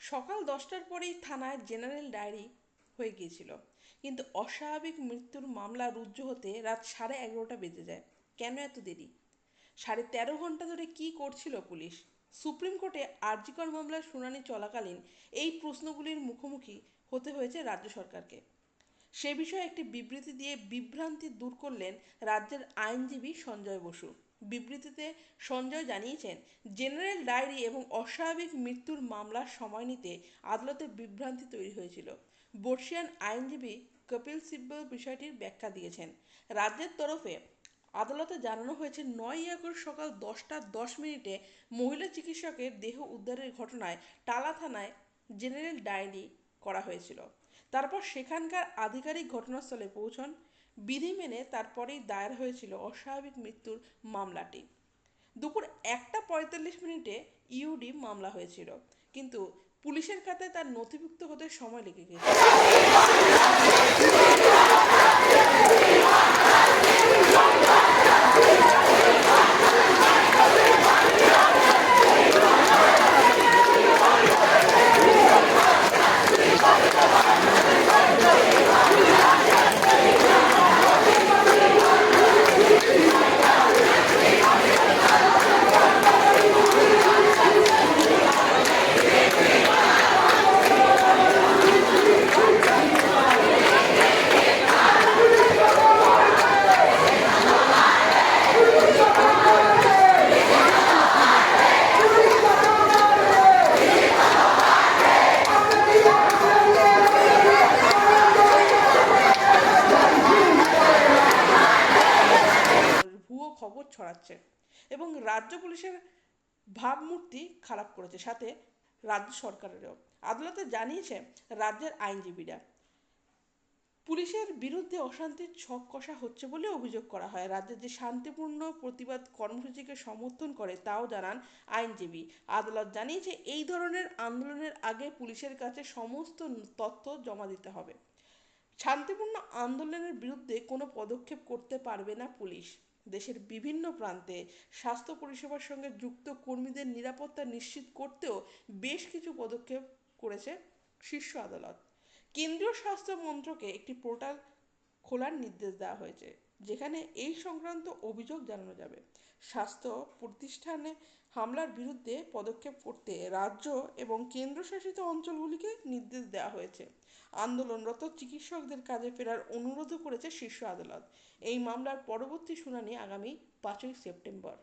সকাল দশটার পরেই থানায় জেনারেল ডায়েরি হয়ে গিয়েছিল। কিন্তু অস্বাভাবিক মৃত্যুর মামলা রুজু হতে রাত সাড়ে এগারোটা বেজে যায়। কেন এত দেরি? সাড়ে তেরো ঘণ্টা ধরে কি করছিল পুলিশ? সুপ্রিম কোর্টে আরজিকর মামলার শুনানি চলাকালীন এই প্রশ্নগুলির মুখোমুখি হতে হয়েছে রাজ্য সরকারকে। সে বিষয়ে একটি বিবৃতি দিয়ে বিভ্রান্তি দূর করলেন রাজ্যের আইনজীবী সঞ্জয় বসু। বিবৃতিতে সঞ্জয় জানিয়েছেন, জেনারেল ডায়েরি এবং অস্বাভাবিক মৃত্যুর মামলার সময় নিতে আদালতে বিভ্রান্তি তৈরি হয়েছিল। বর্ষিয়ান আইনজীবী কপিল সিব্বল বিষয়টির ব্যাখ্যা দিয়েছেন, রাজ্যের তরফে আদালতে জানানো হয়েছে নয় আগস্ট সকাল দশটা দশ মিনিটে মহিলা চিকিৎসকের দেহ উদ্ধারের ঘটনায় টালা থানায় জেনারেল ডায়েরি করা হয়েছিল। তারপর সেখানকার আধিকারিক ঘটনাস্থলে পৌঁছন। বিধি মেনে তারপরেই দায়ের হয়েছিল অস্বাভাবিক মৃত্যুর মামলাটি। দুপুর একটা পঁয়তাল্লিশ মিনিটে ইউডি মামলা হয়েছিল। কিন্তু পুলিশের খাতে তার নথিভুক্ত হতে সময় লেগে গেছে। খবর ছড়াচ্ছে এবং রাজ্য পুলিশের ভাবমূর্তি খারাপ করেছে, সাথে রাজ্য সরকারেরও। আদালতে জানিয়েছে, রাজ্যের আইনজীবীরা, পুলিশের বিরুদ্ধে অশান্তির ছক কষা হচ্ছে বলে অভিযোগ করা হয়। রাজ্যে যে শান্তিপূর্ণ প্রতিবাদ কর্মসূচিকে সমর্থন করে, তাও জানান আইনজীবী। আদালত জানিয়েছে, এই ধরনের আন্দোলনের আগে পুলিশের কাছে সমস্ত তথ্য জমা দিতে হবে। শান্তিপূর্ণ আন্দোলনের বিরুদ্ধে কোনো পদক্ষেপ করতে পারবে না পুলিশ। দেশের বিভিন্ন প্রান্তে স্বাস্থ্য পরিষেবার সঙ্গে যুক্ত কর্মীদের নিরাপত্তা নিশ্চিত করতেও বেশ কিছু পদক্ষেপ করেছে শীর্ষ আদালত। কেন্দ্রীয় স্বাস্থ্য মন্ত্রকে একটি পোর্টাল খোলার নির্দেশ দেওয়া হয়েছে। যেখানে এই সংক্রান্ত অভিযোগ জানানো যাবে। স্বাস্থ্য প্রতিষ্ঠানে হামলার বিরুদ্ধে পদক্ষেপ করতে রাজ্য এবং কেন্দ্রশাসিত অঞ্চলগুলিকে নির্দেশ দেওয়া হয়েছে। আন্দোলনরত চিকিৎসকদের কাজে ফেরার অনুরোধও করেছে শীর্ষ আদালত। এই মামলার পরবর্তী শুনানি আগামী পাঁচই সেপ্টেম্বর।